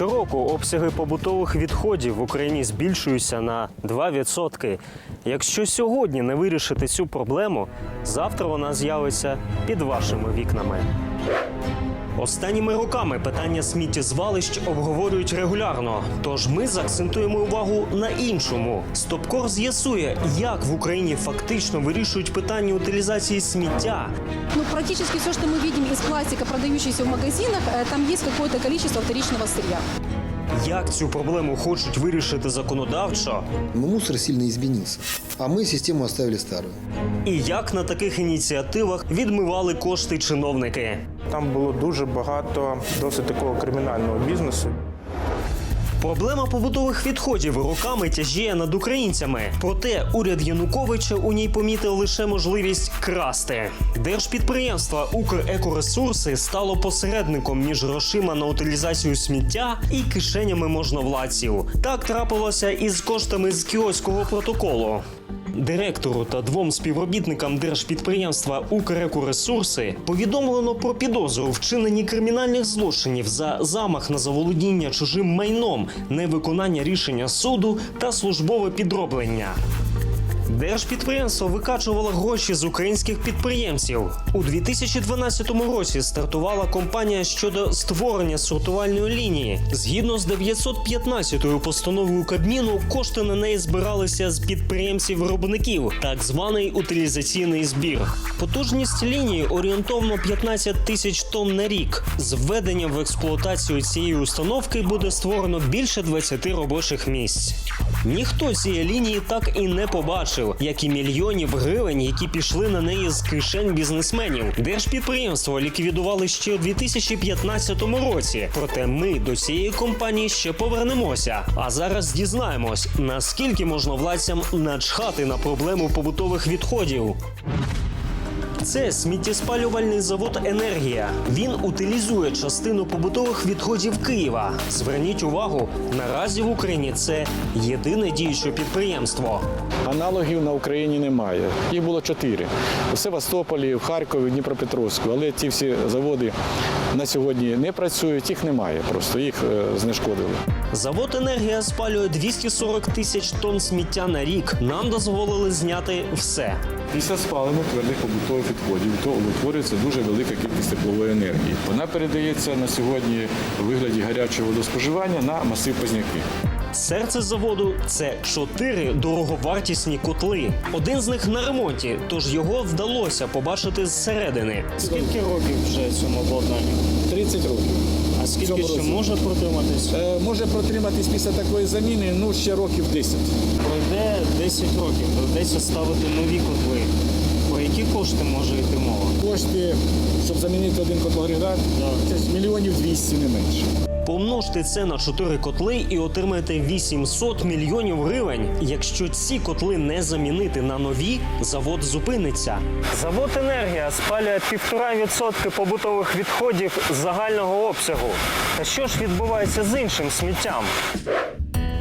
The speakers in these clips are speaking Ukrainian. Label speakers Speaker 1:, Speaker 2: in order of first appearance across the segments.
Speaker 1: Щороку обсяги побутових відходів в Україні збільшуються на 2%. Якщо сьогодні не вирішити цю проблему, завтра вона з'явиться під вашими вікнами. Останніми роками питання сміттєзвалищ обговорюють регулярно. Тож ми заакцентуємо увагу на іншому. Стопкор з'ясує, як в Україні фактично вирішують питання утилізації сміття
Speaker 2: Ну, практически все, что мы видим из пластика, продающийся в магазинах, э, там есть какое-то количество вторичного сырья.
Speaker 1: Як цю проблему хочуть вирішити законодавчо,
Speaker 3: Но мусор сильно змінився, а ми систему оставили старою.
Speaker 1: і як на таких ініціативах відмивали кошти чиновники.
Speaker 4: Там було дуже багато досить такого кримінального бізнесу.
Speaker 1: Проблема побутових відходів роками тяжіє над українцями. Проте уряд Януковича у ній помітив лише можливість красти. Держпідприємство Укрекоресурси стало посередником між грошима на утилізацію сміття і кишенями можновладців. Так трапилося і з коштами з кіоського протоколу. Директору та двом співробітникам держпідприємства Укрекоресурси повідомлено про підозру вчинені кримінальних злочинів за замах на заволодіння чужим майном, невиконання рішення суду та службове підроблення. Держпідприємство викачувало гроші з українських підприємців. У 2012 році стартувала кампанія щодо створення сортувальної лінії. Згідно з 915-ю постановою Кабміну, кошти на неї збиралися з підприємців-виробників, так званий утилізаційний збір. Потужність лінії орієнтовно 15 тисяч тонн на рік. З введенням в експлуатацію цієї установки буде створено більше 20 робочих місць. Ніхто цієї лінії так і не побачив, як і мільйонів гривень, які пішли на неї з кишень бізнесменів. Держпідприємство ліквідували ще у 2015 році. Проте ми до цієї компанії ще повернемося. А зараз дізнаємось, наскільки можновладцям начхати на проблему побутових відходів. Це сміттєспалювальний завод Енергія. Він утилізує частину побутових відходів Києва. Зверніть увагу, наразі в Україні це єдине діюче підприємство.
Speaker 5: Аналогів на Україні немає. Їх було чотири у Севастополі, в Харкові, Дніпропетровську. Але ті всі заводи на сьогодні не працюють, їх немає. Просто їх е, знешкодили.
Speaker 1: Завод Енергія спалює 240 тисяч тонн сміття на рік. Нам дозволили зняти все.
Speaker 6: Після спалення твердих побутових відходів то утворюється дуже велика кількість теплової енергії. Вона передається на сьогодні у вигляді гарячого водоспоживання на масив Позняки.
Speaker 1: Серце заводу це чотири дороговартісні котли. Один з них на ремонті, тож його вдалося побачити зсередини. Скільки років вже цьому обладнанню?
Speaker 5: 30 років.
Speaker 1: А скільки ще
Speaker 5: році.
Speaker 1: може протриматись?
Speaker 5: Е, може протриматись після такої заміни ну ще років 10.
Speaker 1: Пройде 10 років, доведеться ставити нові котли. Які кошти може йти мова?
Speaker 5: Кошти, щоб замінити один котлоагрегат, це ж мільйонів 200 не менше.
Speaker 1: Помножте це на 4 котли і отримаєте 800 мільйонів гривень. Якщо ці котли не замінити на нові, завод зупиниться. Завод енергія спалює 1,5% побутових відходів загального обсягу. Та що ж відбувається з іншим сміттям?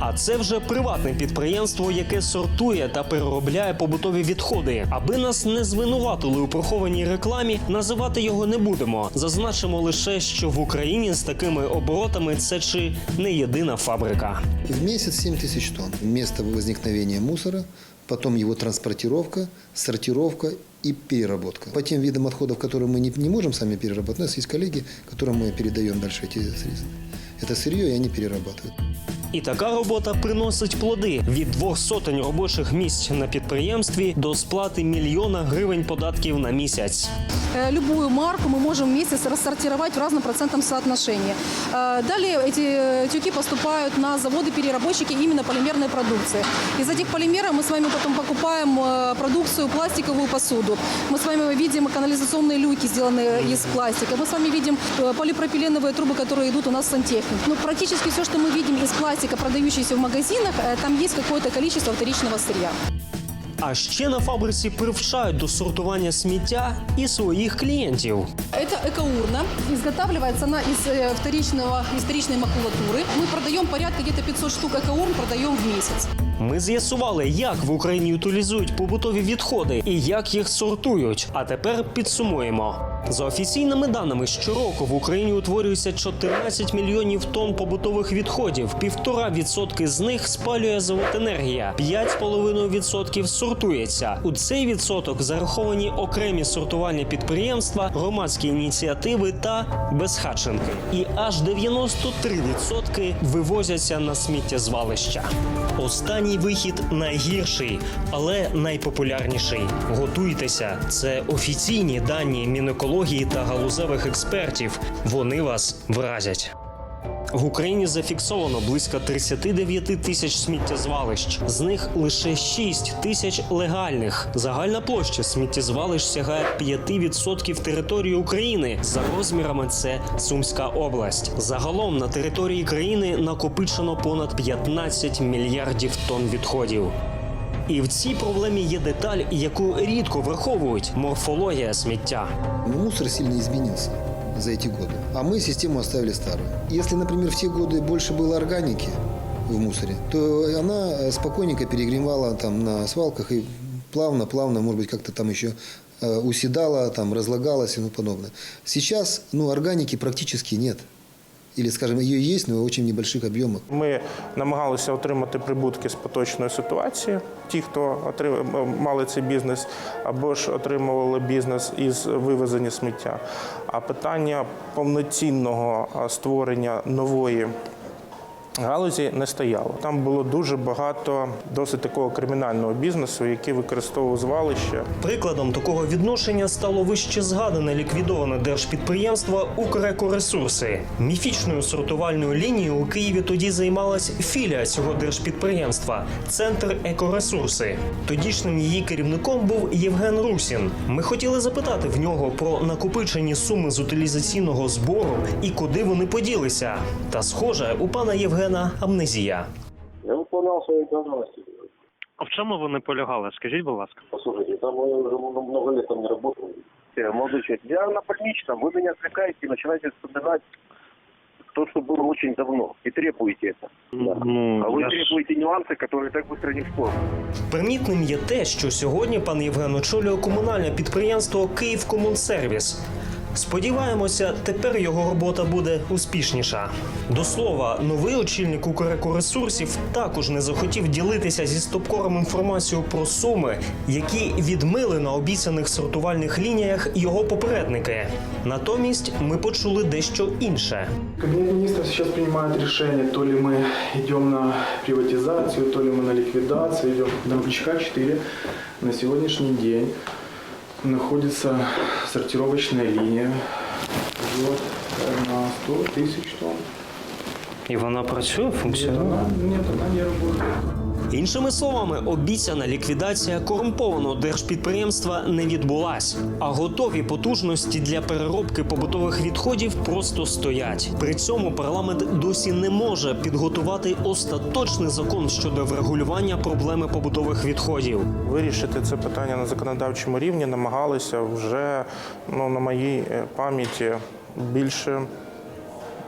Speaker 1: А це вже приватне підприємство, яке сортує та переробляє побутові відходи. Аби нас не звинуватили у прихованій рекламі, називати його не будемо. Зазначимо лише, що в Україні з такими оборотами це чи не єдина фабрика.
Speaker 3: И в месяц 7 тысяч тонн. Место возникновения мусора, потом его транспортировка, сортировка и переработка. По тем видам отходов, которые мы не, не можем сами переработать, у нас есть коллеги, которым мы передаем дальше эти средства. Это сырье, и они перерабатывают.
Speaker 1: І така робота приносить плоди від двох сотень робочих місць на підприємстві до сплати мільйона гривень податків на місяць.
Speaker 2: Э, Любую марку мы можем в месяц рассортировать в разном процентном соотношении. Э, Далее эти э, тюки поступают на заводы-переработчики именно полимерной продукции. Из этих полимеров мы с вами потом покупаем э, продукцию, пластиковую посуду. Мы с вами видим канализационные люки, сделанные из пластика. Мы с вами видим э, полипропиленовые трубы, которые идут у нас в сантехнике. Ну, практически все, что мы видим из пластика, продающийся в магазинах, э, там есть какое-то количество вторичного сырья.
Speaker 1: А ще на фабриці привчають до сортування сміття і своїх клієнтів.
Speaker 2: Это экоурна. Изготавливается она из э, вторичного, из вторичной макулатуры. Мы продаем порядка где-то 500 штук экоурн, продаем в месяц.
Speaker 1: Ми з'ясували, як в Україні утилізують побутові відходи і як їх сортують. А тепер підсумуємо. За офіційними даними, щороку в Україні утворюється 14 мільйонів тонн побутових відходів. Півтора відсотки з них спалює золотенергія, 5,5 відсотків сортується. У цей відсоток зараховані окремі сортувальні підприємства, громадські ініціативи та безхатченки. І аж 93 відсотки вивозяться на сміттєзвалища. Останній вихід найгірший, але найпопулярніший. Готуйтеся, це офіційні дані Мінекології та галузевих експертів. Вони вас вразять. В Україні зафіксовано близько 39 тисяч сміттєзвалищ. З них лише 6 тисяч легальних. Загальна площа сміттєзвалищ сягає 5% території України. За розмірами це Сумська область. Загалом на території країни накопичено понад 15 мільярдів тонн відходів. І в цій проблемі є деталь, яку рідко враховують морфологія сміття.
Speaker 3: Но мусор сильно изменился за эти годы. А мы систему оставили старую. Если, например, в те годы больше было органики в мусоре, то она э, спокойненько перегревала там на свалках и плавно-плавно, может быть, как-то там еще э, уседала, там разлагалась и тому подобное. Сейчас, ну, органики практически нет. Или, скажем, ее есть, но в очень небольших объемах.
Speaker 4: Ми намагалися отримати прибутки з поточної ситуації. Ті, хто отримав, мали цей бізнес, або ж отримували бізнес із вивезення сміття. А питання повноцінного створення нової галузі не стояло. Там було дуже багато досить такого кримінального бізнесу, який використовував звалище
Speaker 1: Прикладом такого відношення стало вище згадане ліквідоване держпідприємство «Укрекоресурси». Міфічною сортувальною лінією у Києві тоді займалась філія цього держпідприємства Центр екоресурси. Тодішнім її керівником був Євген Русін. Ми хотіли запитати в нього про накопичені суми з утилізаційного збору і куди вони поділися. Та схоже, у пана Євгена амнезія.
Speaker 7: Я выполнял свои обязанности.
Speaker 1: А в чому вони полягали? Скажіть, будь ласка.
Speaker 7: Послушайте, там я уже много много лет там не работал. Э, Молодой человек, я на больничном, вы меня отвлекаете и начинаете вспоминать то, что было очень давно, и требуете это. Да.
Speaker 1: Ну,
Speaker 7: а вы
Speaker 1: я ж-
Speaker 7: требуете нюансы, которые так быстро не вспомнят.
Speaker 1: Примітним є те, що сьогодні пан Євген очолює комунальне підприємство «Київкомунсервіс». Сподіваємося, тепер його робота буде успішніша. До слова, новий очільник Укрекоресурсів також не захотів ділитися зі стопкором інформацією про суми, які відмили на обіцяних сортувальних лініях його попередники. Натомість ми почули дещо інше.
Speaker 8: Кабинет министров сейчас принимает решение, то ли мы идем на приватизацию, то ли мы на ликвидацию идем. На МЧК-4 на сегодняшний день находится сортировочная линия вот, на 100 тысяч тонн.
Speaker 1: І вона працює,
Speaker 8: Нет, она, нет, она не работает.
Speaker 1: Іншими словами, обіцяна ліквідація корумпованого держпідприємства не відбулась, а готові потужності для переробки побутових відходів просто стоять. При цьому парламент досі не може підготувати остаточний закон щодо врегулювання проблеми побутових відходів.
Speaker 4: Вирішити це питання на законодавчому рівні намагалися вже ну, на моїй е, пам'яті більше.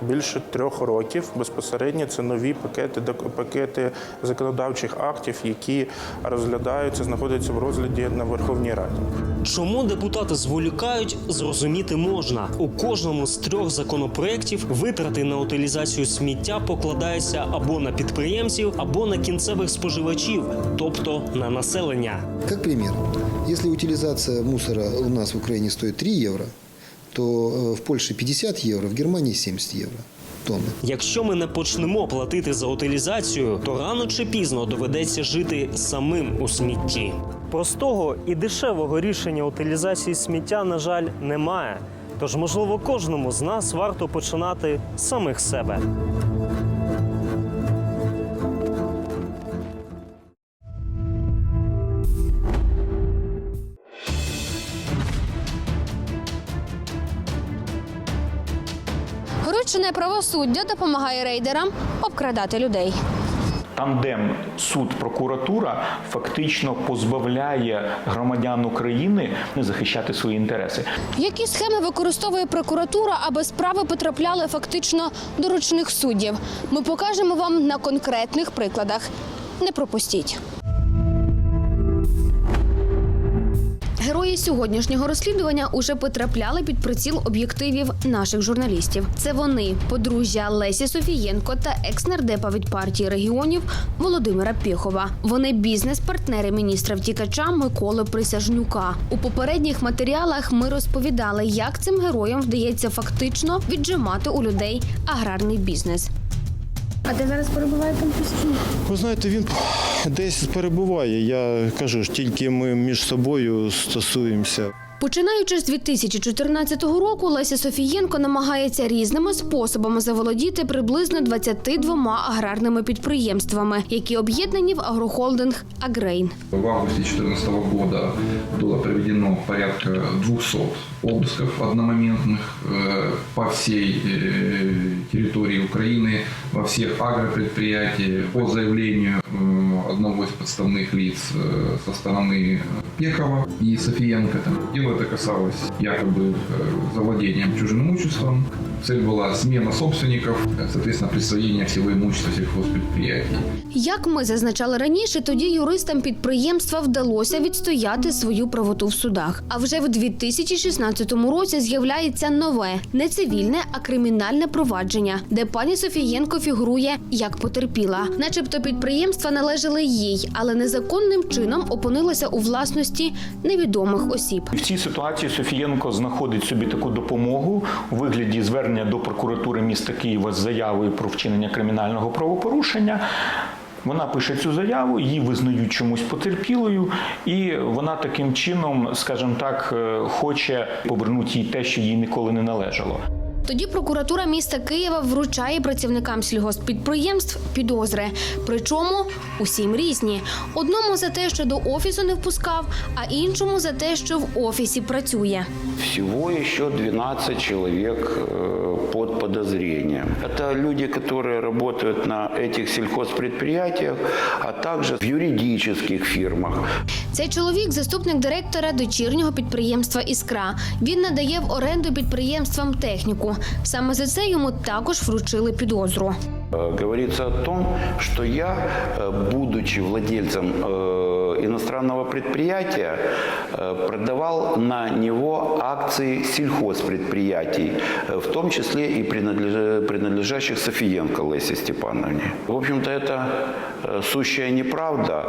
Speaker 4: Більше трьох років безпосередньо це нові пакети пакети законодавчих актів, які розглядаються, знаходяться в розгляді на Верховній Раді.
Speaker 1: Чому депутати зволікають, зрозуміти можна. У кожному з трьох законопроєктів витрати на утилізацію сміття покладаються або на підприємців, або на кінцевих споживачів, тобто на населення.
Speaker 3: Как пример, если утилизация мусора у нас в Украине стоит 3 евро, то э, в Польщі 50 євро, в Германії 70 євро. тонны.
Speaker 1: Якщо ми не почнемо платити за утилізацію, то рано чи пізно доведеться жити самим у смітті. Простого і дешевого рішення утилізації сміття, на жаль, немає. Тож, можливо, кожному з нас варто починати з самих себе.
Speaker 9: Ручне правосуддя допомагає рейдерам обкрадати людей.
Speaker 10: Тандем суд прокуратура фактично позбавляє громадян України захищати свої інтереси.
Speaker 9: Які схеми використовує прокуратура, аби справи потрапляли фактично до ручних суддів? Ми покажемо вам на конкретних прикладах. Не пропустіть. Герої сьогоднішнього розслідування уже потрапляли під приціл об'єктивів наших журналістів. Це вони, подружжя Лесі Софієнко та екс-нардепа від партії регіонів Володимира Пєхова. Вони бізнес-партнери міністра втікача Миколи Присяжнюка. У попередніх матеріалах ми розповідали, як цим героям вдається фактично віджимати у людей аграрний бізнес. А де зараз перебуває пан Присяжнюк?
Speaker 11: Ви знаєте, він десь перебуває. Я кажу тільки ми між собою стосуємося.
Speaker 9: Починаючи з 2014 року, Леся Софієнко намагається різними способами заволодіти приблизно 22 аграрними підприємствами, які об'єднані в агрохолдинг Агрейн.
Speaker 12: В августе 2014 года было проведено порядка 200 обысков одномоментных э, по всей э, территории Украины, во всех агропредприятиях. По заявлению э, одного из подставных лиц э, со стороны Пехова и Софиенко, там, дело это касалось якобы э, завладением чужим имуществом. Цель была смена собственников, соответственно, присвоение всего имущества сельхозпредприятий.
Speaker 9: Як ми зазначали раніше, тоді юристам підприємства вдалося відстояти свою правоту в судах. А вже в 2016 році з'являється нове не цивільне, а кримінальне провадження, де пані Софієнко фігурує як потерпіла, начебто підприємства належали їй, але незаконним чином опинилося у власності невідомих осіб.
Speaker 10: В цій ситуації Софієнко знаходить собі таку допомогу у вигляді звернення до прокуратури міста Києва з заявою про вчинення кримінального правопорушення. Вона пише цю заяву, її визнають чомусь потерпілою, і вона таким чином, скажімо так, е, хоче повернути їй те, що їй ніколи не належало.
Speaker 9: Тоді прокуратура міста Києва вручає працівникам сільгоспідприємств підозри. Причому усім різні. Одному за те, що до офісу не впускав, а іншому за те, що в офісі працює.
Speaker 13: Всего еще 12 человек э, под подозрением. Это люди, которые работают на этих сельхозпредприятиях, а также в юридических фирмах.
Speaker 9: Цей чоловік заступник директора дочірнього підприємства Іскра. Він надає в оренду підприємствам техніку. Саме за це йому також вручили підозру.
Speaker 13: Э, Говорится о том, что я, э, будучи владельцем э, иностранного предприятия, э, продавал на него акции сельхозпредприятий, э, в том числе и принадлеж- принадлежащих Софиенко Лесе Степановне. В общем-то, это э, сущая неправда,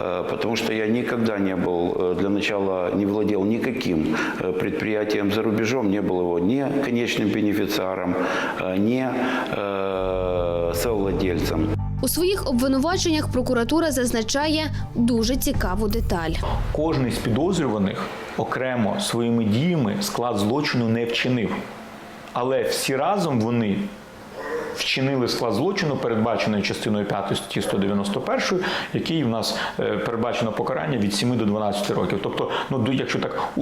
Speaker 13: э, потому что я никогда не был, э, для начала не владел никаким э, предприятием за рубежом, не был его ни конечным бенефициаром, э, ни э, совладельцем.
Speaker 9: У своїх обвинуваченнях прокуратура зазначає дуже цікаву деталь.
Speaker 10: Кожний з підозрюваних окремо своїми діями склад злочину не вчинив. Але всі разом вони вчинили склад злочину, передбаченої частиною 5 статті 191, який в нас е, передбачено покарання від 7 до 12 років. Тобто, ну якщо так е,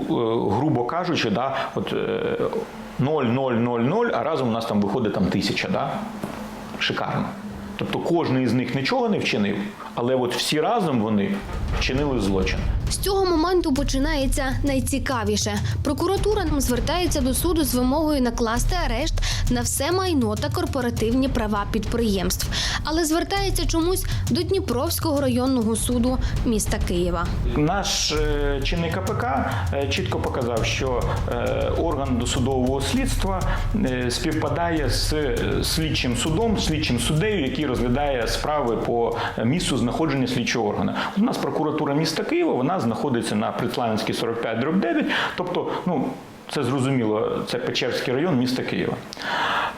Speaker 10: грубо кажучи, да, от е, 0, 0, 0, 0, а разом у нас там виходить там тисяча. Да? Шикарно. Тобто кожен із них нічого не вчинив, але от всі разом вони вчинили злочин.
Speaker 9: З цього моменту починається найцікавіше. Прокуратура нам звертається до суду з вимогою накласти арешт на все майно та корпоративні права підприємств, але звертається чомусь до Дніпровського районного суду міста Києва.
Speaker 10: Наш е, чинний КПК е, чітко показав, що е, орган досудового слідства співпадає з слідчим судом, слідчим суддею, який розглядає справи по місцю знаходження слідчого органу. У нас прокуратура міста Києва вона знаходиться на Приславянській 45 дроб 9, тобто, ну. Це зрозуміло, це Печерський район міста Києва.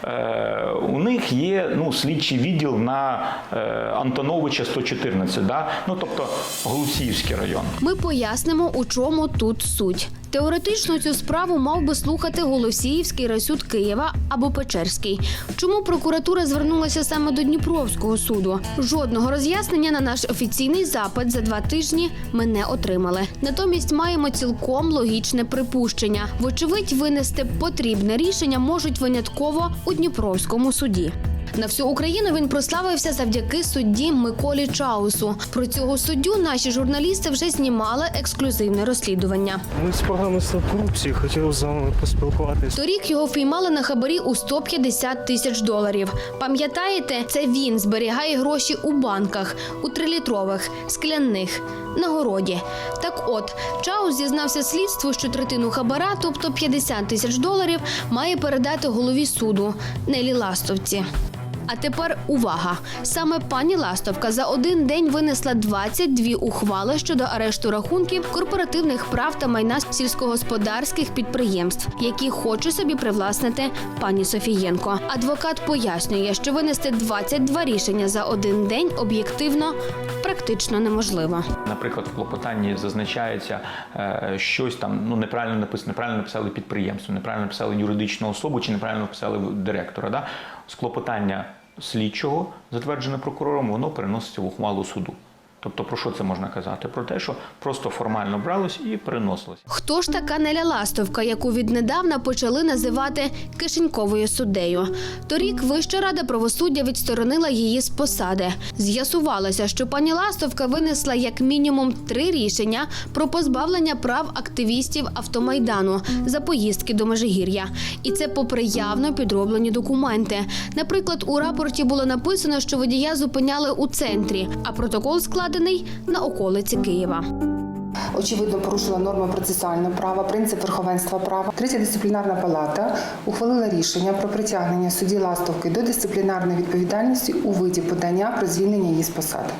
Speaker 10: Е, у них є ну, слідчий відділ на е, Антоновича 114, да? ну, тобто Голосіївський район.
Speaker 9: Ми пояснимо, у чому тут суть. Теоретично цю справу мав би слухати Голосіївський райсуд Києва або Печерський. Чому прокуратура звернулася саме до Дніпровського суду? Жодного роз'яснення на наш офіційний запит за два тижні ми не отримали. Натомість маємо цілком логічне припущення. Вочевидь, винести потрібне рішення можуть винятково у Дніпровському суді. На всю Україну він прославився завдяки судді Миколі Чаусу. Про цього суддю наші журналісти вже знімали ексклюзивне розслідування.
Speaker 1: Ми з «Стоп корупції хотіли з вами поспілкуватися.
Speaker 9: Торік його впіймали на хабарі у 150 тисяч доларів. Пам'ятаєте, це він зберігає гроші у банках, у трилітрових, скляних. на городі. Так от, Чаус зізнався слідству, що третину хабара, тобто 50 тисяч доларів, має передати голові суду Нелі Ластовці. А тепер увага! Саме пані Ластовка за один день винесла 22 ухвали щодо арешту рахунків корпоративних прав та майна сільськогосподарських підприємств, які хоче собі привласнити пані Софієнко. Адвокат пояснює, що винести 22 рішення за один день об'єктивно практично неможливо.
Speaker 10: Наприклад, в клопотанні зазначається е, щось там ну неправильно написано, неправильно написали підприємство, неправильно написали юридичну особу чи неправильно написали директора. Да? З клопотання слідчого, затверджене прокурором, воно переноситься в ухвалу суду. Тобто про що це можна казати? Про те, що просто формально бралось і переносилось.
Speaker 9: Хто ж така Неля Ластовка, яку віднедавна почали називати кишеньковою суддею? Торік Вища рада правосуддя відсторонила її з посади. З'ясувалося, що пані Ластовка винесла як мінімум три рішення про позбавлення прав активістів автомайдану за поїздки до Межигір'я. І це попри явно підроблені документи. Наприклад, у рапорті було написано, що водія зупиняли у центрі, а протокол складений на околиці Києва.
Speaker 14: очевидно порушила норми процесуального права, принцип верховенства права. Третя дисциплінарна палата ухвалила рішення про притягнення судді Ластовки до дисциплінарної відповідальності у виді подання про звільнення її з посади.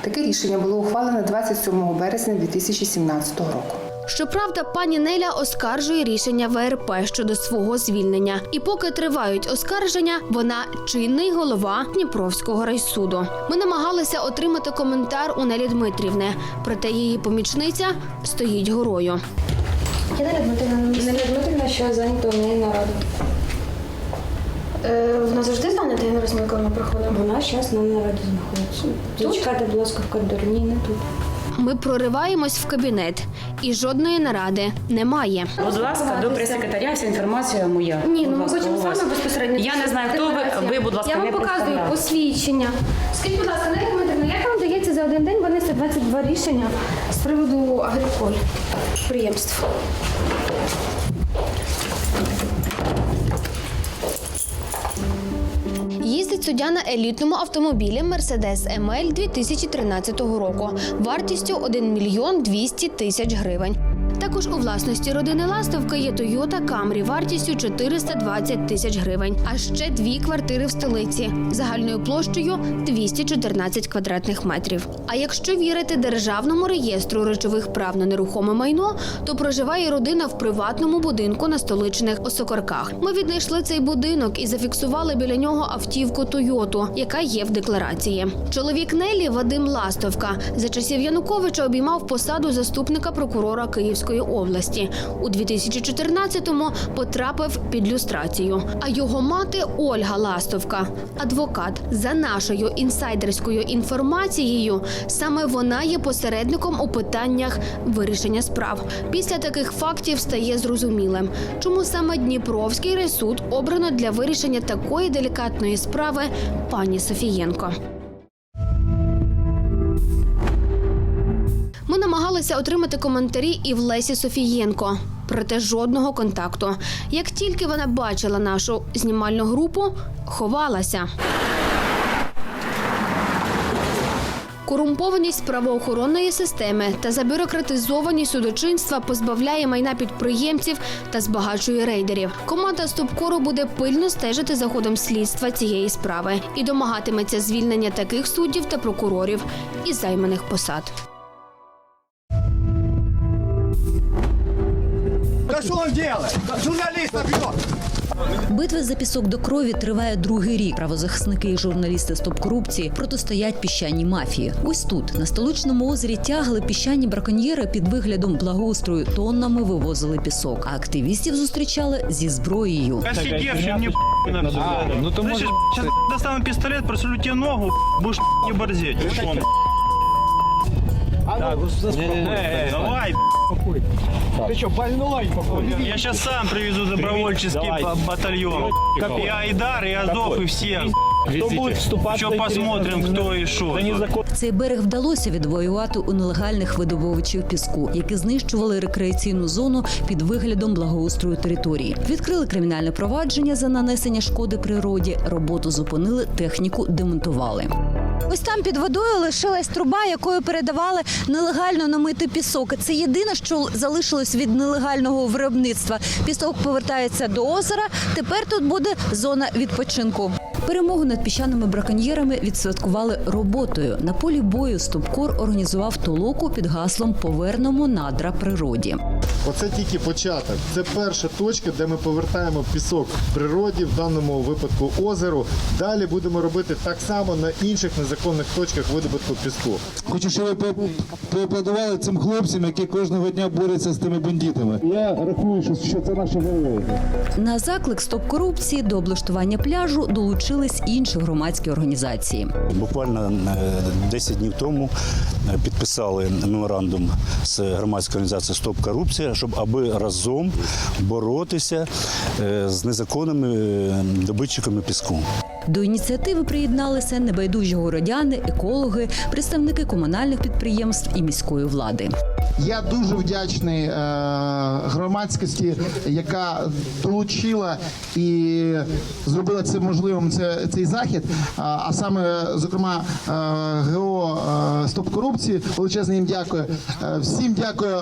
Speaker 14: Таке рішення було ухвалене 27 березня 2017 року.
Speaker 9: Щоправда, пані Неля оскаржує рішення ВРП щодо свого звільнення. І поки тривають оскарження, вона чинний голова Дніпровського райсуду. Ми намагалися отримати коментар у Нелі Дмитрівни, проте її помічниця стоїть горою.
Speaker 15: Я Неля Дмитрівна, Неля Дмитрівна, що зайнята у неї нарада. Е, вона завжди зайнята, я не розумію, коли ми приходимо. Вона зараз на нараді знаходиться. Зачекайте, будь ласка, в коридорі. Ні, не тут.
Speaker 9: Ми прориваємось в кабінет, і жодної наради немає.
Speaker 16: Будь ласка, до прес-секретаря вся інформація моя.
Speaker 15: Ні, ну ми хочемо
Speaker 16: саме
Speaker 15: з вами безпосередньо.
Speaker 16: Я не знаю, хто ви. Ви, будь ласка,
Speaker 15: Я вам показую посвідчення. Скажіть, будь ласка, не Дмитрівна, як вам вдається за один день винести 22 рішення з приводу агриколь підприємств?
Speaker 9: Їздить суддя на елітному автомобілі Mercedes ML 2013 року вартістю 1 мільйон 200 тисяч гривень. Також у власності родини Ластовка є Toyota Camry вартістю 420 тисяч гривень, а ще дві квартири в столиці загальною площею 214 квадратних метрів. А якщо вірити державному реєстру речових прав на нерухоме майно, то проживає родина в приватному будинку на столичних Осокорках. Ми віднайшли цей будинок і зафіксували біля нього автівку Тойоту, яка є в декларації. Чоловік Нелі Вадим Ластовка за часів Януковича обіймав посаду заступника прокурора Київської області. У 2014-му потрапив під люстрацію. А його мати Ольга Ластовка, адвокат, за нашою інсайдерською інформацією, саме вона є посередником у питаннях вирішення справ. Після таких фактів стає зрозумілим, чому саме Дніпровський райсуд обрано для вирішення такої делікатної справи пані Софієнко. Намагалися отримати коментарі і в Лесі Софієнко, проте жодного контакту. Як тільки вона бачила нашу знімальну групу, ховалася. Корумпованість правоохоронної системи та забюрократизованість судочинства позбавляє майна підприємців та збагачує рейдерів. Команда Стопкору буде пильно стежити за ходом слідства цієї справи і домагатиметься звільнення таких суддів та прокурорів із займаних посад.
Speaker 17: Да что он делает? Журналиста бьет!
Speaker 18: Битва за пісок до крові триває другий рік. Правозахисники і журналісти стоп корупції протистоять піщаній мафії. Ось тут на столичному озері тягли піщані браконьєри під виглядом благоустрою тоннами вивозили пісок. А активістів зустрічали зі зброєю.
Speaker 19: Посидевший мне на все.
Speaker 5: ну
Speaker 19: достану пистолет, просулю тебе ногу, будешь не борзеть.
Speaker 17: Так,
Speaker 19: Давай,
Speaker 17: Ты что, больной?
Speaker 19: я сейчас сам привезу добровольческий
Speaker 17: Давай.
Speaker 19: ба- батальон.
Speaker 17: Какой?
Speaker 19: И Айдар, и Азов,
Speaker 17: Какой?
Speaker 19: и всех.
Speaker 17: Кто будет вступать
Speaker 19: Еще посмотрим, кто и что.
Speaker 18: Цей берег вдалося відвоювати у нелегальних видобувачів піску, які знищували рекреаційну зону під виглядом благоустрою території. Відкрили кримінальне провадження за нанесення шкоди природі. Роботу зупинили, техніку демонтували. Ось там під водою лишилась труба, якою передавали нелегально намити пісок. Це єдине, що залишилось від нелегального виробництва. Пісок повертається до озера. Тепер тут буде зона відпочинку. Перемогу над піщаними браконьєрами відсвяткували роботою. На полі бою Стопкор організував толоку під гаслом Повернемо надра природі.
Speaker 11: Оце тільки початок. Це перша точка, де ми повертаємо пісок природі, в даному випадку озеру. Далі будемо робити так само на інших незаконних точках видобутку піску.
Speaker 20: Хочу, щоб ви поаплодували цим хлопцям, які кожного дня борються з тими бандитами. Я рахую, що, це наша герої.
Speaker 18: На заклик стоп корупції до облаштування пляжу долучились інші громадські організації.
Speaker 21: Буквально е, 10 днів тому е, підписали меморандум з громадською організацією Стоп корупція, щоб аби разом боротися е, з незаконними е, добитчиками піску.
Speaker 18: До ініціативи приєдналися небайдужі городяни, екологи, представники комунальних підприємств і міської влади.
Speaker 20: Я дуже вдячний е, громадськості, яка долучила і зробила це можливим це, цей захід. А, саме, зокрема, е, ГО е, Стоп корупції. Величезне їм дякую. Всім дякую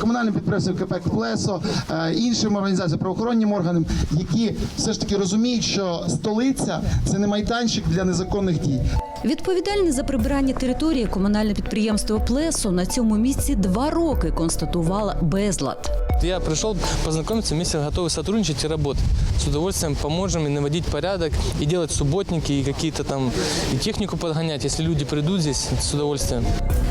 Speaker 20: комунальним підприємствам КП «Плесо», іншим організаціям, правоохоронним органам, які все ж таки розуміють, що столиця це не майданчик для незаконних дій.
Speaker 18: Відповідальне за прибирання території комунальне підприємство Плесо на цьому місці два роки констатувала безлад.
Speaker 22: Я пришел познакомиться, вместе готовы сотрудничать и работать. С удовольствием поможем и наводить порядок, и делать субботники, и какие-то там, и технику подгонять, если люди придут здесь, с удовольствием.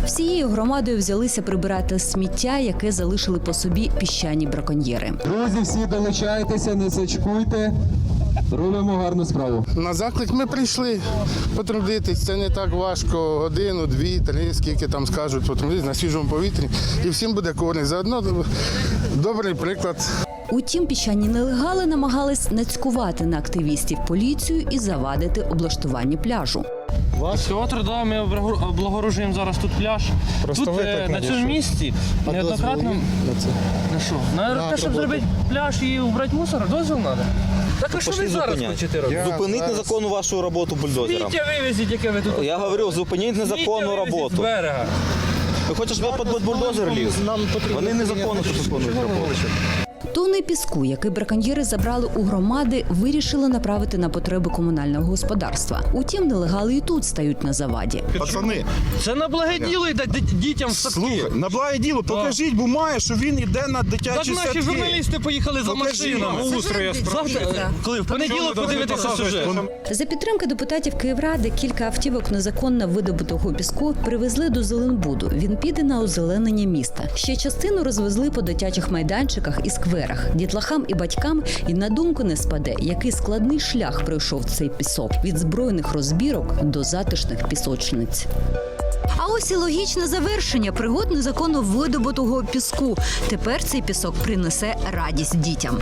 Speaker 18: Всією громадою взялися прибирати сміття, яке залишили по собі піщані браконьєри.
Speaker 20: Друзі, всі долучайтеся, не сачкуйте. Робимо гарну справу.
Speaker 23: На заклик ми прийшли потрудитись. Це не так важко. Годину, дві, три, скільки там скажуть, потрудитись на свіжому повітрі. І всім буде користь. Заодно добрий приклад.
Speaker 18: Утім, піщані нелегали намагались нацькувати на активістів поліцію і завадити облаштування пляжу.
Speaker 22: З цього труда ми облагор- облагороджуємо зараз тут пляж.
Speaker 4: Просто
Speaker 22: тут
Speaker 4: ви
Speaker 22: е,
Speaker 4: так
Speaker 22: на цьому місці
Speaker 4: А
Speaker 22: неоднократно.
Speaker 4: на це?
Speaker 22: На що? На
Speaker 4: На
Speaker 22: те, щоб зробити пляж і убрати мусор, дозвіл треба? Так а що ви зараз хочете робити?
Speaker 24: Зупиніть незаконну вашу роботу бульдозером.
Speaker 22: Сміття вивезіть, яке ви тут.
Speaker 24: Я говорю, зупиніть незаконну
Speaker 22: Сміття вивезіть
Speaker 24: роботу.
Speaker 22: з берега.
Speaker 24: Ви хочете, щоб я під бульдозер ліз? Вони незаконно тут виконують роботу.
Speaker 18: Тони піску, який браконьєри забрали у громади, вирішили направити на потреби комунального господарства. Утім, нелегали і тут стають на заваді.
Speaker 19: Пацани,
Speaker 22: Це на благе діло йде дітям в садки.
Speaker 19: слухай, на благе діло, покажіть бумаги, що він іде на
Speaker 22: Так
Speaker 19: дитячі
Speaker 22: наші
Speaker 19: садки.
Speaker 22: журналісти поїхали за
Speaker 19: Покажіть
Speaker 22: машинами.
Speaker 19: Устрою
Speaker 22: Завтра, коли в понеділок подивитися сюжет.
Speaker 18: За підтримки депутатів Київради кілька автівок незаконно видобутого піску привезли до Зеленбуду. Він піде на озеленення міста. Ще частину розвезли по дитячих майданчиках і скверах. Дітлахам і батькам і на думку не спаде, який складний шлях пройшов цей пісок від збройних розбірок до затишних пісочниць. А ось і логічне завершення пригод незаконно видобутого піску. Тепер цей пісок принесе радість дітям.